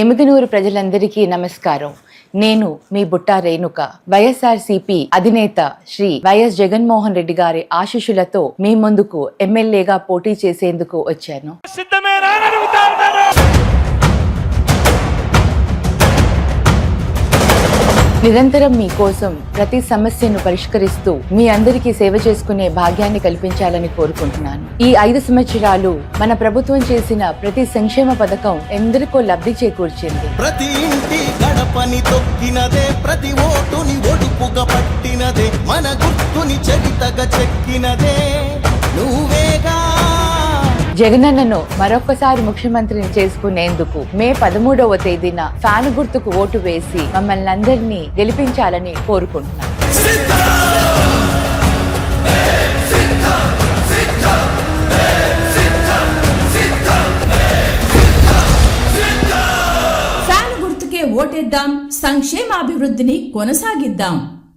ఎమిగనూరు ప్రజలందరికీ నమస్కారం. నేను మీ బుట్ట రేణుక. వైఎస్ఆర్సీపీ అధినేత శ్రీ వైఎస్ జగన్మోహన్ రెడ్డి గారి ఆశీస్సులతో మీ ముందుకు ఎమ్మెల్యేగా పోటీ చేసేందుకు వచ్చాను. నిరంతరం మీకోసం ప్రతి సమస్యను పరిష్కరిస్తూ మీ అందరికీ సేవ చేసుకునే భాగ్యాన్ని కల్పించాలని కోరుకుంటున్నాను. ఈ ఐదు సంవత్సరాలు మన ప్రభుత్వం చేసిన ప్రతి సంక్షేమ పథకం ఎందరికో లబ్ధి చేకూర్చింది. ప్రతి ఇంటి గడపని తొక్కినదే ప్రతి ఓటుని ఒడుపుగా పట్టినదే మన గుర్తుని చరితగా చెక్కినదే. జగనన్నను మరొకసారి ముఖ్యమంత్రిని చేసుకునేందుకు మే పదమూడవ తేదీన ఫ్యాన్ గుర్తుకు ఓటు వేసి మమ్మల్ని అందరినీ గెలిపించాలని కోరుకుంటున్నాను. ఫ్యాన్ గుర్తుకే ఓటేద్దాం సంక్షేమాభివృద్ధిని కొనసాగిద్దాం.